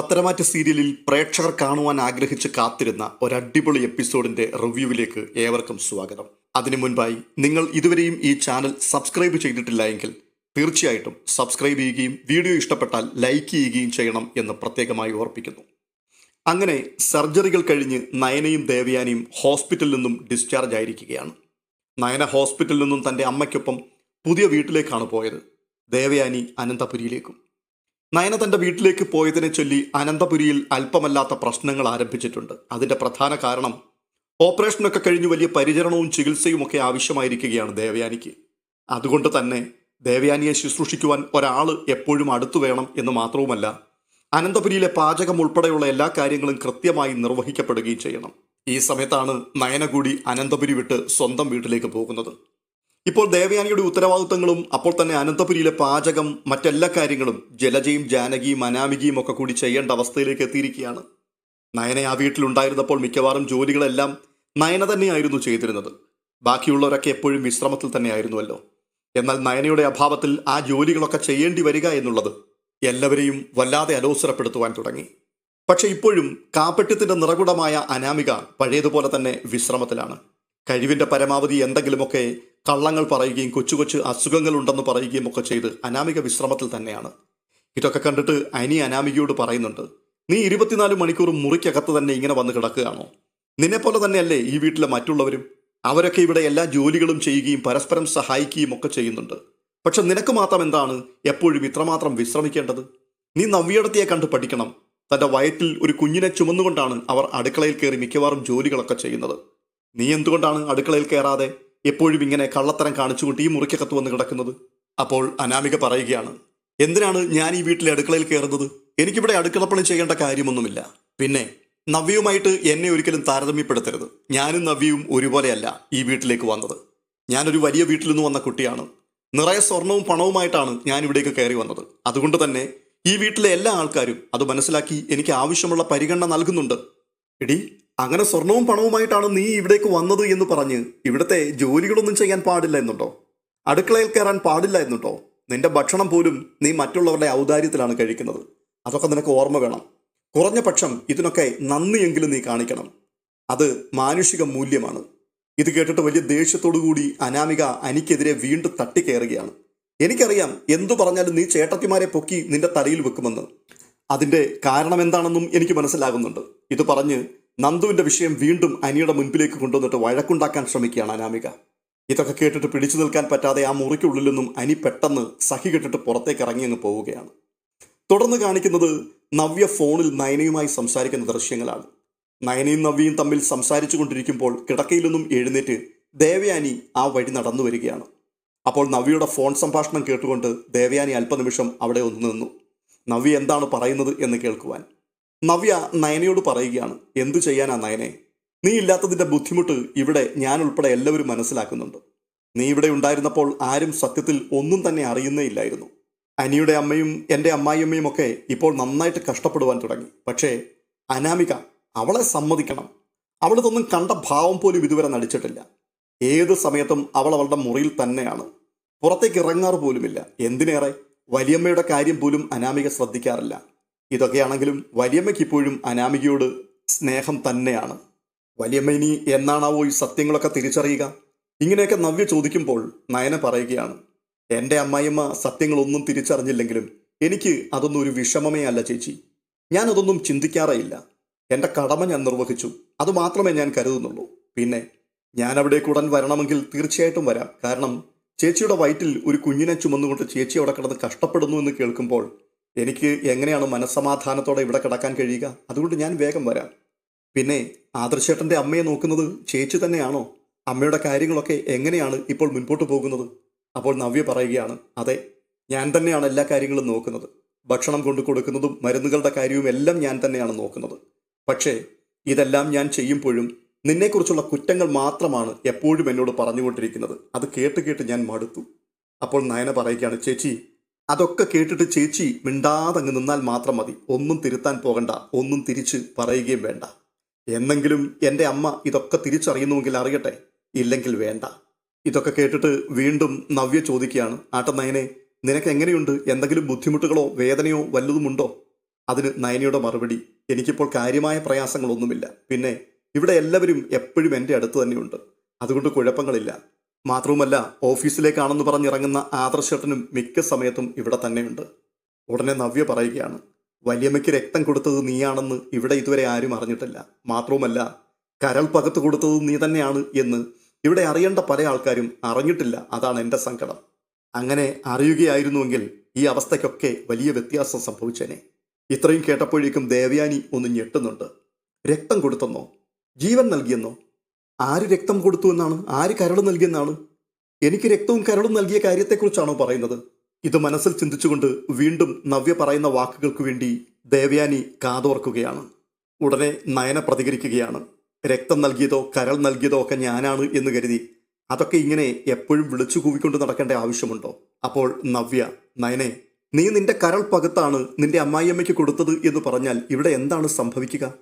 പത്തരമാറ്റ് സീരിയലിൽ പ്രേക്ഷകർ കാണുവാൻ ആഗ്രഹിച്ച് കാത്തിരുന്ന ഒരടിപൊളി എപ്പിസോഡിന്റെ റിവ്യൂവിലേക്ക് ഏവർക്കും സ്വാഗതം. അതിനു മുൻപായി നിങ്ങൾ ഇതുവരെയും ഈ ചാനൽ സബ്സ്ക്രൈബ് ചെയ്തിട്ടില്ല എങ്കിൽ തീർച്ചയായിട്ടും സബ്സ്ക്രൈബ് ചെയ്യുകയും വീഡിയോ ഇഷ്ടപ്പെട്ടാൽ ലൈക്ക് ചെയ്യുകയും ചെയ്യണം എന്ന് പ്രത്യേകമായി ഓർപ്പിക്കുന്നു. അങ്ങനെ സർജറികൾ കഴിഞ്ഞ് നയനയും ദേവയാനിയും ഹോസ്പിറ്റലിൽ നിന്നും ഡിസ്ചാർജ് ആയിരിക്കുകയാണ്. നയന ഹോസ്പിറ്റലിൽ നിന്നും തന്റെ അമ്മയ്ക്കൊപ്പം പുതിയ വീട്ടിലേക്കാണ് പോയത്. ദേവയാനി അനന്തപുരിയിലേക്കും. നയന തന്റെ വീട്ടിലേക്ക് പോയതിനെ ചൊല്ലി അനന്തപുരിയിൽ അല്പമല്ലാത്ത പ്രശ്നങ്ങൾ ആരംഭിച്ചിട്ടുണ്ട്. അതിന്റെ പ്രധാന കാരണം ഓപ്പറേഷനൊക്കെ കഴിഞ്ഞ് വലിയ പരിചരണവും ചികിത്സയും ഒക്കെ ആവശ്യമായിരിക്കുകയാണ് ദേവയാനിക്ക്. അതുകൊണ്ട് തന്നെ ദേവയാനിയെ ശുശ്രൂഷിക്കുവാൻ ഒരാൾ എപ്പോഴും അടുത്തു വേണം എന്ന് മാത്രവുമല്ല അനന്തപുരിയിലെ പാചകം ഉൾപ്പെടെയുള്ള എല്ലാ കാര്യങ്ങളും കൃത്യമായി നിർവഹിക്കപ്പെടുകയും ചെയ്യണം. ഈ സമയത്താണ് നയന കൂടി അനന്തപുരി വിട്ട് സ്വന്തം വീട്ടിലേക്ക് പോകുന്നത്. ഇപ്പോൾ ദേവയാനിയുടെ ഉത്തരവാദിത്തങ്ങളും അപ്പോൾ തന്നെ അനന്തപുരിയിലെ പാചകം മറ്റെല്ലാ കാര്യങ്ങളും ജലജയും ജാനകിയും അനാമികയും ഒക്കെ കൂടി ചെയ്യേണ്ട അവസ്ഥയിലേക്ക് എത്തിയിരിക്കുകയാണ്. നയന ആ വീട്ടിലുണ്ടായിരുന്നപ്പോൾ മിക്കവാറും ജോലികളെല്ലാം നയന തന്നെയായിരുന്നു ചെയ്തിരുന്നത്. ബാക്കിയുള്ളവരൊക്കെ എപ്പോഴും വിശ്രമത്തിൽ തന്നെയായിരുന്നുവല്ലോ. എന്നാൽ നയനയുടെ അഭാവത്തിൽ ആ ജോലികളൊക്കെ ചെയ്യേണ്ടി വരിക എന്നുള്ളത് എല്ലാവരെയും വല്ലാതെ അലോസരപ്പെടുത്തുവാൻ തുടങ്ങി. പക്ഷെ ഇപ്പോഴും കാപ്പെട്ടത്തിന്റെ നിറകുടമായ അനാമിക പഴയതുപോലെ തന്നെ വിശ്രമത്തിലാണ്. കഴിവിന്റെ പരമാവധി എന്തെങ്കിലുമൊക്കെ കള്ളങ്ങൾ പറയുകയും കൊച്ചു കൊച്ചു അസുഖങ്ങൾ ഉണ്ടെന്ന് പറയുകയും ഒക്കെ ചെയ്ത് അനാമിക വിശ്രമത്തിൽ തന്നെയാണ്. ഇതൊക്കെ കണ്ടിട്ട് അനി അനാമികയോട് പറയുന്നുണ്ട് നീ ഇരുപത്തിനാല് മണിക്കൂർ മുറിക്കകത്ത് തന്നെ ഇങ്ങനെ വന്ന് കിടക്കുകയാണോ? നിന്നെപ്പോലെ തന്നെയല്ലേ ഈ വീട്ടിലെ മറ്റുള്ളവരും? അവരൊക്കെ ഇവിടെ എല്ലാ ജോലികളും ചെയ്യുകയും പരസ്പരം സഹായിക്കുകയും ഒക്കെ ചെയ്യുന്നുണ്ട്. പക്ഷെ നിനക്ക് മാത്രം എന്താണ് എപ്പോഴും ഇത്രമാത്രം വിശ്രമിക്കേണ്ടത്? നീ നവ്യടത്തിയെ കണ്ട് പഠിക്കണം. തന്റെ വയറ്റിൽ ഒരു കുഞ്ഞിനെ ചുമന്നുകൊണ്ടാണ് അവർ അടുക്കളയിൽ കയറി മിക്കവാറും ജോലികളൊക്കെ ചെയ്യുന്നത്. നീ എന്തുകൊണ്ടാണ് അടുക്കളയിൽ കയറാതെ? എപ്പോഴും ഇങ്ങനെ കള്ളത്തരം കാണിച്ചുകൊണ്ട് ഈ മുറിക്കകത്ത് വന്ന് കിടക്കുന്നത്? അപ്പോൾ അനാമിക പറയുകയാണ് എന്തിനാണ് ഞാൻ ഈ വീട്ടിലെ അടുക്കളയിൽ കയറുന്നത്? എനിക്കിവിടെ അടുക്കളപ്പണി ചെയ്യേണ്ട കാര്യമൊന്നുമില്ല. പിന്നെ നവ്യയുമായിട്ട് എന്നെ ഒരിക്കലും താരതമ്യപ്പെടുത്തരുത്. ഞാനും നവ്യയും ഒരുപോലെയല്ല ഈ വീട്ടിലേക്ക് വന്നത്. ഞാനൊരു വലിയ വീട്ടിൽ നിന്ന് വന്ന കുട്ടിയാണ്. നിറയെ സ്വർണവും പണവുമായിട്ടാണ് ഞാൻ ഇവിടേക്ക് കയറി വന്നത്. അതുകൊണ്ട് തന്നെ ഈ വീട്ടിലെ എല്ലാ ആൾക്കാരും അത് മനസ്സിലാക്കി എനിക്ക് ആവശ്യമുള്ള പരിഗണന നൽകുന്നുണ്ട്. എടി അങ്ങനെ സ്വർണവും പണവുമായിട്ടാണ് നീ ഇവിടേക്ക് വന്നത് എന്ന് പറഞ്ഞ് ഇവിടുത്തെ ജോലികളൊന്നും ചെയ്യാൻ പാടില്ല എന്നുണ്ടോ? അടുക്കളയിൽ കയറാൻ പാടില്ല എന്നുണ്ടോ? നിന്റെ ഭക്ഷണം പോലും നീ മറ്റുള്ളവരുടെ ഔദാര്യത്തിലാണ് കഴിക്കുന്നത്. അതൊക്കെ നിനക്ക് ഓർമ്മ വേണം. കുറഞ്ഞ പക്ഷം ഇതിനൊക്കെ നന്ദിയെങ്കിലും നീ കാണിക്കണം. അത് മാനുഷിക മൂല്യമാണ്. ഇത് കേട്ടിട്ട് വലിയ ദേഷ്യത്തോടു കൂടി അനാമിക അനിക്കെതിരെ വീണ്ടും തട്ടിക്കയറുകയാണ്. എനിക്കറിയാം എന്തു പറഞ്ഞാലും നീ ചേട്ടത്തിമാരെ പൊക്കി നിന്റെ തലയിൽ വെക്കുമെന്ന്. അതിന്റെ കാരണം എന്താണെന്നും എനിക്ക് മനസ്സിലാകുന്നുണ്ട്. ഇത് പറഞ്ഞ് നന്ദുവിന്റെ വിഷയം വീണ്ടും അനിയുടെ മുൻപിലേക്ക് കൊണ്ടുവന്നിട്ട് വഴക്കുണ്ടാക്കാൻ ശ്രമിക്കുകയാണ് അനാമിക. ഇതൊക്കെ കേട്ടിട്ട് പിടിച്ചു നിൽക്കാൻ പറ്റാതെ ആ മുറിക്കുള്ളിൽ നിന്നും അനി പെട്ടെന്ന് സഹി കെട്ടിട്ട് പുറത്തേക്ക് ഇറങ്ങി അങ്ങ് പോവുകയാണ്. തുടർന്ന് കാണിക്കുന്നത് നവ്യ ഫോണിൽ നയനയുമായി സംസാരിക്കുന്ന ദൃശ്യങ്ങളാണ്. നയനയും നവ്യയും തമ്മിൽ സംസാരിച്ചു കൊണ്ടിരിക്കുമ്പോൾ കിടക്കയിൽ നിന്നും എഴുന്നേറ്റ് ദേവയാനി ആ വഴി നടന്നു വരികയാണ്. അപ്പോൾ നവ്യയുടെ ഫോൺ സംഭാഷണം കേട്ടുകൊണ്ട് ദേവയാനി അല്പനിമിഷം അവിടെ ഒന്ന് നിന്നു. നവ്യ എന്താണ് പറയുന്നത് എന്ന് കേൾക്കുവാൻ. നവ്യ നയനയോട് പറയുകയാണ് എന്തു ചെയ്യാനാ നയനെ? നീ ഇല്ലാത്തതിന്റെ ബുദ്ധിമുട്ട് ഇവിടെ ഞാൻ ഉൾപ്പെടെ എല്ലാവരും മനസ്സിലാക്കുന്നുണ്ട്. നീ ഇവിടെ ഉണ്ടായിരുന്നപ്പോൾ ആരും സത്യത്തിൽ ഒന്നും തന്നെ അറിയുന്നേ ഇല്ലായിരുന്നു. അനിയുടെ അമ്മയും എന്റെ അമ്മായിയമ്മയും ഒക്കെ ഇപ്പോൾ നന്നായിട്ട് കഷ്ടപ്പെടുവാൻ തുടങ്ങി. പക്ഷേ അനാമിക അവളെ സമ്മതിക്കണം. അവളിതൊന്നും കണ്ട ഭാവം പോലും ഇതുവരെ നടിച്ചിട്ടില്ല. ഏത് സമയത്തും അവൾ അവളുടെ മുറിയിൽ തന്നെയാണ്. പുറത്തേക്ക് ഇറങ്ങാറ് പോലുമില്ല. എന്തിനേറെ? വലിയമ്മയുടെ കാര്യം പോലും അനാമിക ശ്രദ്ധിക്കാറില്ല. ഇതൊക്കെയാണെങ്കിലും വലിയമ്മയ്ക്ക് ഇപ്പോഴും അനാമികയോട് സ്നേഹം തന്നെയാണ്. വലിയമ്മ ഇനി എന്നാണാവോ ഈ സത്യങ്ങളൊക്കെ തിരിച്ചറിയുക? ഇങ്ങനെയൊക്കെ നവ്യ ചോദിക്കുമ്പോൾ നയന പറയുകയാണ്. എന്റെ അമ്മായിയമ്മ സത്യങ്ങളൊന്നും തിരിച്ചറിഞ്ഞില്ലെങ്കിലും എനിക്ക് അതൊന്നും ഒരു വിഷമമേ അല്ല ചേച്ചി. ഞാനതൊന്നും ചിന്തിക്കാറേയില്ല. എന്റെ കടമ ഞാൻ നിർവഹിച്ചു. അതുമാത്രമേ ഞാൻ കരുതുന്നുള്ളൂ. പിന്നെ ഞാൻ അവിടെ ഉടൻ വരണമെങ്കിൽ തീർച്ചയായിട്ടും വരാം. കാരണം ചേച്ചിയുടെ വയറ്റിൽ ഒരു കുഞ്ഞിനെ ചുമന്നുകൊണ്ട് ചേച്ചി അവിടെ കിടന്ന് കഷ്ടപ്പെടുന്നു എന്ന് കേൾക്കുമ്പോൾ എനിക്ക് എങ്ങനെയാണ് മനസ്സമാധാനത്തോടെ ഇവിടെ കിടക്കാൻ കഴിയുക? അതുകൊണ്ട് ഞാൻ വേഗം വരാം. പിന്നെ ആദർശേട്ടന്റെ അമ്മയെ നോക്കുന്നത് ചേച്ചി തന്നെയാണോ? അമ്മയുടെ കാര്യങ്ങളൊക്കെ എങ്ങനെയാണ് ഇപ്പോൾ മുൻപോട്ട് പോകുന്നത്? അപ്പോൾ നവ്യ പറയുകയാണ് അതെ ഞാൻ തന്നെയാണ് എല്ലാ കാര്യങ്ങളും നോക്കുന്നത്. ഭക്ഷണം കൊണ്ടു കൊടുക്കുന്നതും മരുന്നുകളുടെ കാര്യവും എല്ലാം ഞാൻ തന്നെയാണ് നോക്കുന്നത്. പക്ഷേ ഇതെല്ലാം ഞാൻ ചെയ്യുമ്പോഴും നിന്നെക്കുറിച്ചുള്ള കുറ്റങ്ങൾ മാത്രമാണ് എപ്പോഴും എന്നോട് പറഞ്ഞുകൊണ്ടിരിക്കുന്നത്. അത് കേട്ട് കേട്ട് ഞാൻ മടുത്തു. അപ്പോൾ നയന പറയുകയാണ് ചേച്ചി അതൊക്കെ കേട്ടിട്ട് ചേച്ചി മിണ്ടാതെ മിണ്ടാതങ്ങ് നിന്നാൽ മാത്രം മതി. ഒന്നും തിരുത്താൻ പോകണ്ട. ഒന്നും തിരിച്ച് പറയുകയും വേണ്ട. എന്നെങ്കിലും എന്റെ അമ്മ ഇതൊക്കെ തിരിച്ചറിയുന്നുവെങ്കിൽ അറിയട്ടെ? ഇല്ലെങ്കിൽ വേണ്ട. ഇതൊക്കെ കേട്ടിട്ട് വീണ്ടും നവ്യ ചോദിക്കുകയാണ്. ആട്ട നയനെ നിനക്ക് എങ്ങനെയുണ്ട്? എന്തെങ്കിലും ബുദ്ധിമുട്ടുകളോ വേദനയോ വല്ലതുമുണ്ടോ? അതിന് നയനയുടെ മറുപടി എനിക്കിപ്പോൾ കാര്യമായ പ്രയാസങ്ങളൊന്നുമില്ല. പിന്നെ ഇവിടെ എല്ലാവരും എപ്പോഴും എന്റെ അടുത്ത് തന്നെയുണ്ട്. അതുകൊണ്ട് കുഴപ്പങ്ങളില്ല. മാത്രവുമല്ല ഓഫീസിലേക്കാണെന്ന് പറഞ്ഞിറങ്ങുന്ന ആദർശേട്ടനും മിക്ക സമയത്തും ഇവിടെ തന്നെയുണ്ട്. ഉടനെ നവ്യ പറയുകയാണ് വലിയമ്മയ്ക്ക് രക്തം കൊടുത്തത് നീയാണെന്ന് ഇവിടെ ഇതുവരെ ആരും അറിഞ്ഞിട്ടില്ല. മാത്രവുമല്ല കരൾ പകത്ത് കൊടുത്തത് നീ തന്നെയാണ് എന്ന് ഇവിടെ അറിയേണ്ട പല ആൾക്കാരും അറിഞ്ഞിട്ടില്ല. അതാണ് എന്റെ സങ്കടം. അങ്ങനെ അറിയുകയായിരുന്നുവെങ്കിൽ ഈ അവസ്ഥയ്ക്കൊക്കെ വലിയ വ്യത്യാസം സംഭവിച്ചേനെ. ഇത്രയും കേട്ടപ്പോഴേക്കും ദേവയാനി ഒന്ന് ഞെട്ടുന്നുണ്ട്. രക്തം കൊടുത്തെന്നോ? ജീവൻ നൽകിയെന്നോ? ആര് രക്തം കൊടുത്തു എന്നാണ്? ആര് കരൾ നൽകിയെന്നാണ് എനിക്ക് രക്തവും കരളും നൽകിയ കാര്യത്തെക്കുറിച്ചാണോ പറയുന്നത്? ഇത് മനസ്സിൽ ചിന്തിച്ചുകൊണ്ട് വീണ്ടും നവ്യ പറയുന്ന വാക്കുകൾക്ക് വേണ്ടി ദേവയാനി കാതോർക്കുകയാണ്. ഉടനെ നയന പ്രതികരിക്കുകയാണ്. രക്തം നൽകിയതോ കരൾ നൽകിയതോ ഒക്കെ ഞാനാണ് എന്ന് കരുതി അതൊക്കെ ഇങ്ങനെ എപ്പോഴും വിളിച്ചു കൂവിക്കൊണ്ട് നടക്കേണ്ട ആവശ്യമുണ്ടോ? അപ്പോൾ നവ്യ നയനെ നീ നിന്റെ കരൾ പകത്താണ് നിന്റെ അമ്മായിയമ്മയ്ക്ക് കൊടുത്തത് എന്ന് പറഞ്ഞാൽ ഇവിടെ എന്താണ് സംഭവിക്കുക?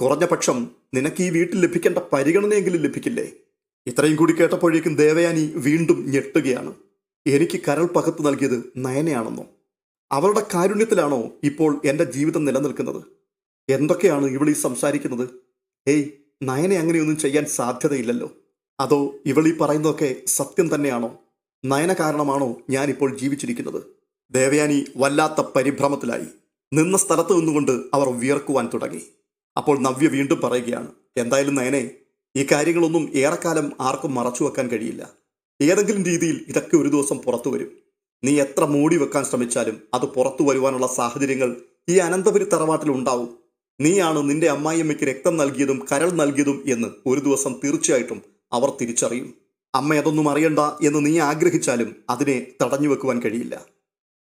കുറഞ്ഞ പക്ഷം നിനക്ക് ഈ വീട്ടിൽ ലഭിക്കേണ്ട പരിഗണനയെങ്കിലും ലഭിക്കില്ലേ? ഇത്രയും കൂടി കേട്ടപ്പോഴേക്കും ദേവയാനി വീണ്ടും ഞെട്ടുകയാണ്. എനിക്ക് കരൾ പകത്ത് നൽകിയത് നയനയാണെന്നോ അവളുടെ കാരുണ്യത്തിലാണോ ഇപ്പോൾ എന്റെ ജീവിതം നിലനിൽക്കുന്നത്? എന്തൊക്കെയാണ് ഇവൾ ഈ സംസാരിക്കുന്നത്? ഏയ് നയനെ അങ്ങനെയൊന്നും ചെയ്യാൻ സാധ്യതയില്ലല്ലോ. അതോ ഇവൾ ഈ പറയുന്നതൊക്കെ സത്യം തന്നെയാണോ? നയന കാരണമാണോ ഞാനിപ്പോൾ ജീവിച്ചിരിക്കുന്നത്? ദേവയാനി വല്ലാത്ത പരിഭ്രമത്തിലായി. നിന്ന സ്ഥലത്ത് നിന്നുകൊണ്ട് അവർ വിയർക്കുവാൻ തുടങ്ങി. അപ്പോൾ നവ്യ വീണ്ടും പറയുകയാണ് എന്തായാലും നയനെ ഈ കാര്യങ്ങളൊന്നും ഏറെക്കാലം ആർക്കും മറച്ചു വെക്കാൻ കഴിയില്ല. ഏതെങ്കിലും രീതിയിൽ ഇതൊക്കെ ഒരു ദിവസം പുറത്തു വരും. നീ എത്ര മൂടി വെക്കാൻ ശ്രമിച്ചാലും അത് പുറത്തു വരുവാനുള്ള സാഹചര്യങ്ങൾ ഈ അനന്തപുരി തറവാട്ടിൽ ഉണ്ടാവും. നീയാണ് നിന്റെ അമ്മായിയമ്മയ്ക്ക് രക്തം നൽകിയതും കരൾ നൽകിയതും എന്ന് ഒരു ദിവസം തീർച്ചയായിട്ടും അവർ തിരിച്ചറിയും. അമ്മ അതൊന്നും അറിയണ്ട എന്ന് നീ ആഗ്രഹിച്ചാലും അതിനെ തടഞ്ഞു വെക്കുവാൻ കഴിയില്ല.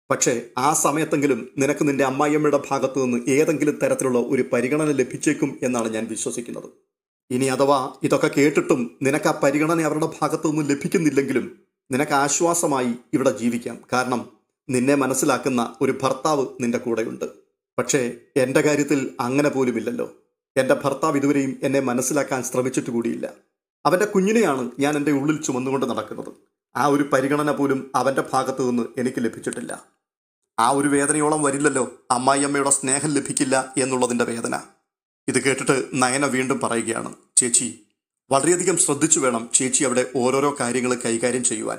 പക്ഷേ ആ സമയത്തെങ്കിലും നിനക്ക് നിന്റെ അമ്മായിയമ്മയുടെ ഭാഗത്തു നിന്ന് ഏതെങ്കിലും തരത്തിലുള്ള ഒരു പരിഗണന ലഭിച്ചേക്കും എന്നാണ് ഞാൻ വിശ്വസിക്കുന്നത്. ഇനി അഥവാ ഇതൊക്കെ കേട്ടിട്ടും നിനക്ക് ആ പരിഗണന അവരുടെ ഭാഗത്തു നിന്ന് ലഭിക്കുന്നില്ലെങ്കിലും നിനക്ക് ആശ്വാസമായി ഇവിടെ ജീവിക്കാം. കാരണം നിന്നെ മനസ്സിലാക്കുന്ന ഒരു ഭർത്താവ് നിന്റെ കൂടെയുണ്ട്. പക്ഷേ എന്റെ കാര്യത്തിൽ അങ്ങനെ പോലുമില്ലല്ലോ. എന്റെ ഭർത്താവ് ഇതുവരെയും എന്നെ മനസ്സിലാക്കാൻ ശ്രമിച്ചിട്ട് കൂടിയില്ല. അവന്റെ കുഞ്ഞിനെയാണ് ഞാൻ എന്റെ ഉള്ളിൽ ചുമന്നുകൊണ്ട് നടക്കുന്നത്. ആ ഒരു പരിഗണന പോലും അവന്റെ ഭാഗത്തു നിന്ന് എനിക്ക് ലഭിച്ചിട്ടില്ല. ആ ഒരു വേദനയോളം വരില്ലല്ലോ. അമ്മായിയമ്മയുടെ സ്നേഹം ലഭിക്കില്ല എന്നുള്ളതിന്റെ വേദന. ഇത് കേട്ടിട്ട് നയന വീണ്ടും പറയുകയാണ് ചേച്ചി വളരെയധികം ശ്രദ്ധിച്ചു വേണം ചേച്ചി അവിടെ ഓരോരോ കാര്യങ്ങൾ കൈകാര്യം ചെയ്യുവാൻ.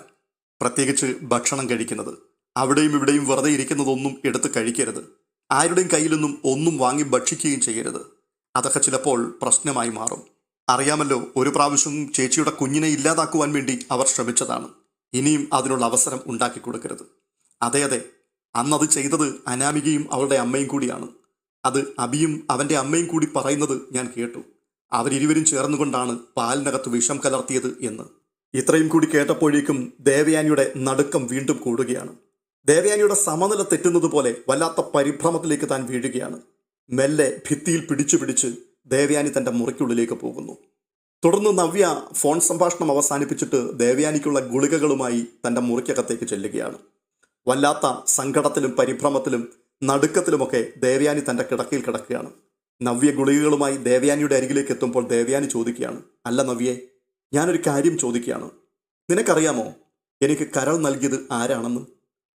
പ്രത്യേകിച്ച് ഭക്ഷണം കഴിക്കുന്നത്. അവിടെയും ഇവിടെയും വെറുതെ ഇരിക്കുന്നതൊന്നും എടുത്ത് കഴിക്കരുത്. ആരുടെയും കയ്യിലൊന്നും ഒന്നും വാങ്ങി ഭക്ഷിക്കുകയും ചെയ്യരുത്. അതൊക്കെ ചിലപ്പോൾ പ്രശ്നമായി മാറും. അറിയാമല്ലോ ഒരു പ്രാവശ്യം ചേച്ചിയുടെ കുഞ്ഞിനെ ഇല്ലാതാക്കുവാൻ വേണ്ടി അവർ ശ്രമിച്ചതാണ്. ഇനിയും അതിനുള്ള അവസരം ഉണ്ടാക്കി കൊടുക്കരുത്. അതെ അതെ അന്നത് ചെയ്തത് അനാമികയും അവളുടെ അമ്മയും കൂടിയാണ്. അത് അബിയും അവന്റെ അമ്മയും കൂടി പറയുന്നത് ഞാൻ കേട്ടു. അവരിരുവരും ചേർന്നുകൊണ്ടാണ് പാലിനകത്ത് വിഷം കലർത്തിയത് എന്ന്. ഇത്രയും കൂടി കേട്ടപ്പോഴേക്കും ദേവയാനിയുടെ നടുക്കം വീണ്ടും കൂടുകയാണ്. ദേവയാനിയുടെ സമനില തെറ്റുന്നത് പോലെ വല്ലാത്ത പരിഭ്രമത്തിലേക്ക് താൻ വീഴുകയാണ്. മെല്ലെ ഭിത്തിയിൽ പിടിച്ചു പിടിച്ച് ദേവയാനി തന്റെ മുറിക്കുള്ളിലേക്ക് പോകുന്നു. തുടർന്ന് നവ്യ ഫോൺ സംഭാഷണം അവസാനിപ്പിച്ചിട്ട് ദേവയാനിക്കുള്ള ഗുളികകളുമായി തന്റെ മുറിക്കകത്തേക്ക് ചെല്ലുകയാണ്. വല്ലാത്ത സങ്കടത്തിലും പരിഭ്രമത്തിലും നടുക്കത്തിലുമൊക്കെ ദേവയാനി തന്റെ കിടക്കയിൽ കിടക്കുകയാണ്. നവ്യ ഗുളികകളുമായി ദേവയാനിയുടെ അരികിലേക്ക് എത്തുമ്പോൾ ദേവയാനി ചോദിക്കുകയാണ് അല്ല നവ്യെ ഞാനൊരു കാര്യം ചോദിക്കുകയാണ്. നിനക്കറിയാമോ എനിക്ക് കരൾ നൽകിയത് ആരാണെന്ന്?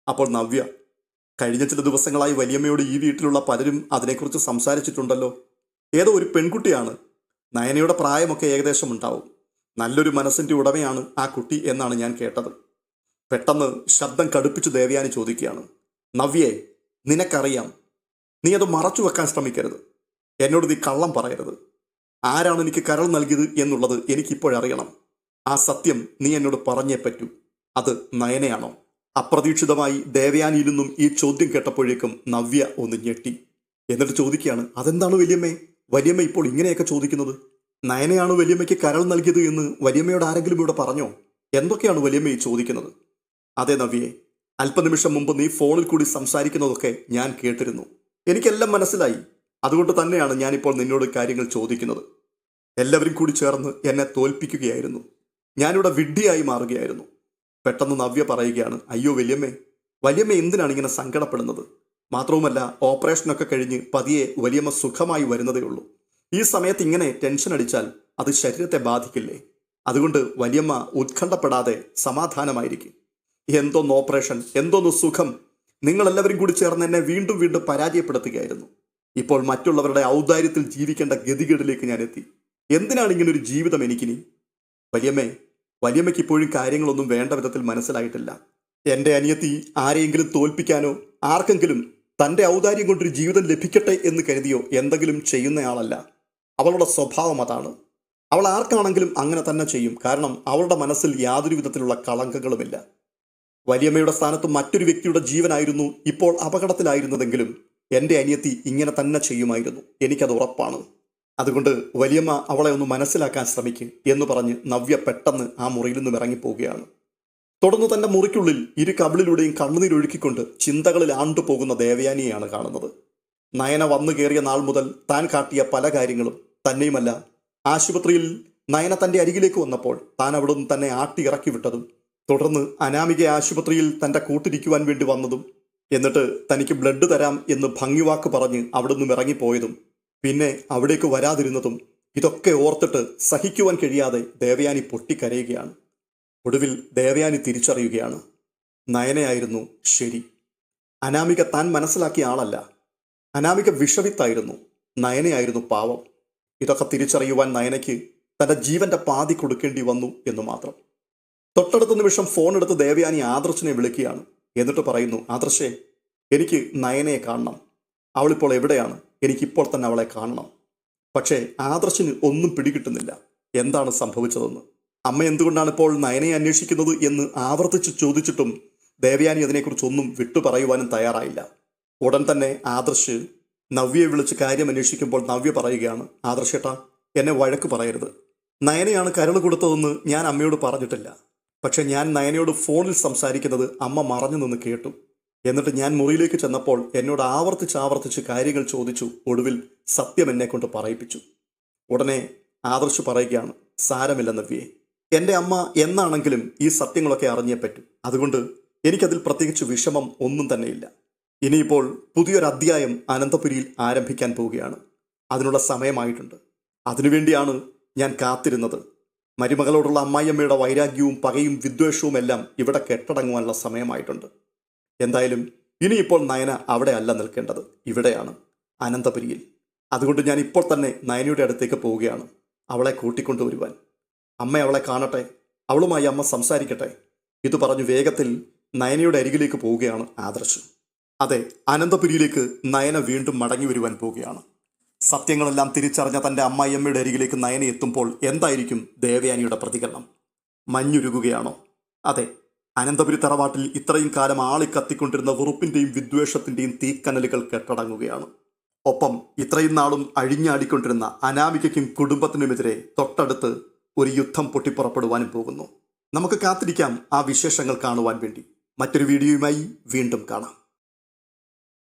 അപ്പോൾ നവ്യ കഴിഞ്ഞ ചില ദിവസങ്ങളായി വലിയമ്മയോട് ഈ വീട്ടിലുള്ള പലരും അതിനെക്കുറിച്ച് സംസാരിച്ചിട്ടുണ്ടല്ലോ. ഏതോ ഒരു പെൺകുട്ടിയാണ്. നയനയുടെ പ്രായമൊക്കെ ഏകദേശം ഉണ്ടാവും. നല്ലൊരു മനസ്സിന്റെ ഉടമയാണ് ആ കുട്ടി എന്നാണ് ഞാൻ കേട്ടത്. പെട്ടെന്ന് ശബ്ദം കടുപ്പിച്ച് ദേവയാനി ചോദിക്കുകയാണ്. നവ്യെ നിനക്കറിയാം നീ അത് മറച്ചു വെക്കാൻ ശ്രമിക്കരുത്. എന്നോട് നീ കള്ളം പറയരുത്. ആരാണ് എനിക്ക് കരൾ നൽകിയത് എന്നുള്ളത് എനിക്കിപ്പോഴറിയണം. ആ സത്യം നീ എന്നോട് പറഞ്ഞേ പറ്റൂ. അത് നയനയാണോ? അപ്രതീക്ഷിതമായി ദേവയാനിയിൽ നിന്നും ഈ ചോദ്യം കേട്ടപ്പോഴേക്കും നവ്യ ഒന്ന് ഞെട്ടി. എന്നിട്ട് ചോദിക്കുകയാണ് അതെന്താണ് വലിയമ്മേ? വലിയമ്മ ഇപ്പോൾ ഇങ്ങനെയൊക്കെ ചോദിക്കുന്നത്? നയനയാണ് വലിയമ്മയ്ക്ക് കരൾ നൽകിയത് എന്ന് വലിയമ്മയോട് ആരെങ്കിലും ഇവിടെ പറഞ്ഞോ? എന്തൊക്കെയാണ് വലിയമ്മ ഈ ചോദിക്കുന്നത്? അതെ നവ്യെ. അല്പനിമിഷം മുമ്പ് നീ ഫോണിൽ കൂടി സംസാരിക്കുന്നതൊക്കെ ഞാൻ കേട്ടിരുന്നു. എനിക്കെല്ലാം മനസ്സിലായി. അതുകൊണ്ട് തന്നെയാണ് ഞാനിപ്പോൾ നിന്നോട് കാര്യങ്ങൾ ചോദിക്കുന്നത്. എല്ലാവരും കൂടി ചേർന്ന് എന്നെ തോൽപ്പിക്കുകയായിരുന്നു. ഞാനിവിടെ വിഡ്ഢിയായി മാറുകയായിരുന്നു. പെട്ടെന്ന് നവ്യ പറയുകയാണ് അയ്യോ വലിയമ്മേ വലിയമ്മ എന്തിനാണ് ഇങ്ങനെ സങ്കടപ്പെടുന്നത്? മാത്രവുമല്ല ഓപ്പറേഷനൊക്കെ കഴിഞ്ഞ് പതിയെ വലിയമ്മ സുഖമായി വരുന്നതേ ഉള്ളൂ. ഈ സമയത്ത് ഇങ്ങനെ ടെൻഷൻ അടിച്ചാൽ അത് ശരീരത്തെ ബാധിക്കില്ലേ? അതുകൊണ്ട് വലിയമ്മ ഉത്കണ്ഠപ്പെടാതെ സമാധാനമായിരിക്കും. എന്തോന്ന് ഓപ്പറേഷൻ എന്തോന്ന് സുഖം. നിങ്ങളെല്ലാവരും കൂടി ചേർന്ന് എന്നെ വീണ്ടും വീണ്ടും പരാജയപ്പെടുത്തുകയായിരുന്നു. ഇപ്പോൾ മറ്റുള്ളവരുടെ ഔദാര്യത്തിൽ ജീവിക്കേണ്ട ഗതികേടിലേക്ക് ഞാൻ എത്തി. എന്തിനാണ് ഇങ്ങനെ ഒരു ജീവിതം എനിക്കിനി? വലിയമ്മേ വലിയമ്മയ്ക്ക് ഇപ്പോഴും കാര്യങ്ങളൊന്നും വേണ്ട വിധത്തിൽ മനസ്സിലായിട്ടില്ല. എന്റെ അനിയത്തി ആരെയെങ്കിലും തോൽപ്പിക്കാനോ ആർക്കെങ്കിലും തന്റെ ഔദാര്യം കൊണ്ടൊരു ജീവിതം ലഭിക്കട്ടെ എന്ന് കരുതിയോ എന്തെങ്കിലും ചെയ്യുന്നയാളല്ല. അവളുടെ സ്വഭാവം അതാണ്. അവൾ ആർക്കാണെങ്കിലും അങ്ങനെ തന്നെ ചെയ്യും. കാരണം അവളുടെ മനസ്സിൽ യാതൊരു വിധത്തിലുള്ള കളങ്കങ്ങളുമില്ല. വലിയമ്മയുടെ സ്ഥാനത്ത് മറ്റൊരു വ്യക്തിയുടെ ജീവനായിരുന്നു ഇപ്പോൾ അപകടത്തിലായിരുന്നതെങ്കിലും എന്റെ അനിയത്തി ഇങ്ങനെ തന്നെ ചെയ്യുമായിരുന്നു. എനിക്കത് ഉറപ്പാണ്. അതുകൊണ്ട് വലിയമ്മ അവളെ ഒന്ന് മനസ്സിലാക്കാൻ ശ്രമിക്കും എന്ന് പറഞ്ഞ് നവ്യ പെട്ടെന്ന് ആ മുറിയിൽ നിന്നും ഇറങ്ങിപ്പോവുകയാണ്. തുടർന്ന് തന്റെ മുറിക്കുള്ളിൽ ഇരു കബിളിലൂടെയും കണ്ണുനീരൊഴുക്കിക്കൊണ്ട് ചിന്തകളിൽ ആണ്ടുപോകുന്ന ദേവയാനിയെയാണ് കാണുന്നത്. നയന വന്നു കയറിയ നാൾ മുതൽ താൻ കാട്ടിയ പല കാര്യങ്ങളും തന്നെയുമല്ല. ആശുപത്രിയിൽ നയന തന്റെ അരികിലേക്ക് വന്നപ്പോൾ താൻ അവിടുന്ന് തന്നെ ആട്ടി ഇറക്കി വിട്ടതും തുടർന്ന് അനാമിക ആശുപത്രിയിൽ തന്റെ കൂട്ടിരിക്കുവാൻ വേണ്ടി വന്നതും എന്നിട്ട് തനിക്ക് ബ്ലഡ് തരാം എന്ന് ഭംഗിവാക്ക് പറഞ്ഞ് അവിടെ നിന്നും ഇറങ്ങിപ്പോയതും പിന്നെ അവിടേക്ക് വരാതിരുന്നതും ഇതൊക്കെ ഓർത്തിട്ട് സഹിക്കുവാൻ കഴിയാതെ ദേവയാനി പൊട്ടിക്കരയുകയാണ്. ഒടുവിൽ ദേവയാനി തിരിച്ചറിയുകയാണ്. നയനയായിരുന്നു ശരി. അനാമിക താൻ മനസ്സിലാക്കിയ ആളല്ല. അനാമിക വിഷവിത്തായിരുന്നു. നയനയായിരുന്നു പാവം. ഇതൊക്കെ തിരിച്ചറിയുവാൻ നയനയ്ക്ക് തന്റെ ജീവന്റെ പാതി കൊടുക്കേണ്ടി വന്നു എന്ന് മാത്രം. തൊട്ടടുത്ത നിമിഷം ഫോൺ എടുത്ത് ദേവയാനി ആദർശിനെ വിളിക്കുകയാണ്. എന്നിട്ട് പറയുന്നു ആദർശേ എനിക്ക് നയനയെ കാണണം. അവളിപ്പോൾ എവിടെയാണ്? എനിക്കിപ്പോൾ തന്നെ അവളെ കാണണം. പക്ഷേ ആദർശിന് ഒന്നും പിടികിട്ടുന്നില്ല. എന്താണ് സംഭവിച്ചതെന്ന്? അമ്മ എന്തുകൊണ്ടാണ് ഇപ്പോൾ നയനയെ അന്വേഷിക്കുന്നത് എന്ന് ആവർത്തിച്ച് ചോദിച്ചിട്ടും ദേവയാനി അതിനെക്കുറിച്ചൊന്നും വിട്ടു പറയുവാനും തയ്യാറായില്ല. ഉടൻ തന്നെ ആദർശ് നവ്യയെ വിളിച്ച് കാര്യം അന്വേഷിക്കുമ്പോൾ നവ്യ പറയുകയാണ് ആദർശേട്ടാ എന്നെ വഴക്ക് പറയരുത്. നയനയാണ് കരൾ കൊടുത്തതെന്ന് ഞാൻ അമ്മയോട് പറഞ്ഞിട്ടില്ല. പക്ഷെ ഞാൻ നയനയോട് ഫോണിൽ സംസാരിക്കുന്നത് അമ്മ മറഞ്ഞു നിന്ന് കേട്ടു. എന്നിട്ട് ഞാൻ മുറിയിലേക്ക് ചെന്നപ്പോൾ എന്നോട് ആവർത്തിച്ച് ആവർത്തിച്ച് കാര്യങ്ങൾ ചോദിച്ചു ഒടുവിൽ സത്യം എന്നെ കൊണ്ട് പറയിപ്പിച്ചു. ഉടനെ ആദർശ് പറയുകയാണ് സാരമില്ല നവ്യേ എന്റെ അമ്മ എന്നാണെങ്കിലും ഈ സത്യങ്ങളൊക്കെ അറിഞ്ഞേ പറ്റൂ. അതുകൊണ്ട് എനിക്കതിൽ പ്രത്യേകിച്ച് വിഷമം ഒന്നും തന്നെയില്ല. ഇനിയിപ്പോൾ പുതിയൊരു അധ്യായം അനന്തപുരിയിൽ ആരംഭിക്കാൻ പോവുകയാണ്. അതിനുള്ള സമയമായിട്ടുണ്ട്. അതിനുവേണ്ടിയാണ് ഞാൻ കാത്തിരുന്നത്. മരുമകളോടുള്ള അമ്മായിയമ്മയുടെ വൈരാഗ്യവും പകയും വിദ്വേഷവും എല്ലാം ഇവിടെ കെട്ടടങ്ങുവാനുള്ള സമയമായിട്ടുണ്ട്. എന്തായാലും ഇനിയിപ്പോൾ നയന അവിടെ അല്ല നിൽക്കേണ്ടത്. ഇവിടെയാണ് അനന്തപുരിയിൽ. അതുകൊണ്ട് ഞാൻ ഇപ്പോൾ തന്നെ നയനയുടെ അടുത്തേക്ക് പോവുകയാണ്. അവളെ കൂട്ടിക്കൊണ്ടുവരുവാൻ. അമ്മ അവളെ കാണട്ടെ. അവളുമായി അമ്മ സംസാരിക്കട്ടെ. ഇത് പറഞ്ഞു വേഗത്തിൽ നയനയുടെ അരികിലേക്ക് പോവുകയാണ് ആദർശ്. അതെ അനന്തപുരിയിലേക്ക് നയന വീണ്ടും മടങ്ങി വരുവാൻ പോവുകയാണ്. സത്യങ്ങളെല്ലാം തിരിച്ചറിഞ്ഞ തന്റെ അമ്മായിയമ്മയുടെ അരികിലേക്ക് നയനെ എത്തുമ്പോൾ എന്തായിരിക്കും ദേവയാനിയുടെ പ്രതികരണം? മഞ്ഞുരുകുകയാണോ? അതെ അനന്തപുരി തറവാട്ടിൽ ഇത്രയും കാലം ആളിക്കത്തിക്കൊണ്ടിരുന്ന വെറുപ്പിന്റെയും വിദ്വേഷത്തിന്റെയും തീക്കനലുകൾ കെട്ടടങ്ങുകയാണ്. ഒപ്പം ഇത്രയും നാളും അഴിഞ്ഞാടിക്കൊണ്ടിരുന്ന അനാമികയ്ക്കും കുടുംബത്തിനുമെതിരെ തൊട്ടടുത്ത് ഒരു യുദ്ധം പൊട്ടിപ്പുറപ്പെടുവാനും പോകുന്നു. നമുക്ക് കാത്തിരിക്കാം ആ വിശേഷങ്ങൾ കാണുവാൻ വേണ്ടി. മറ്റൊരു വീഡിയോയുമായി വീണ്ടും കാണാം.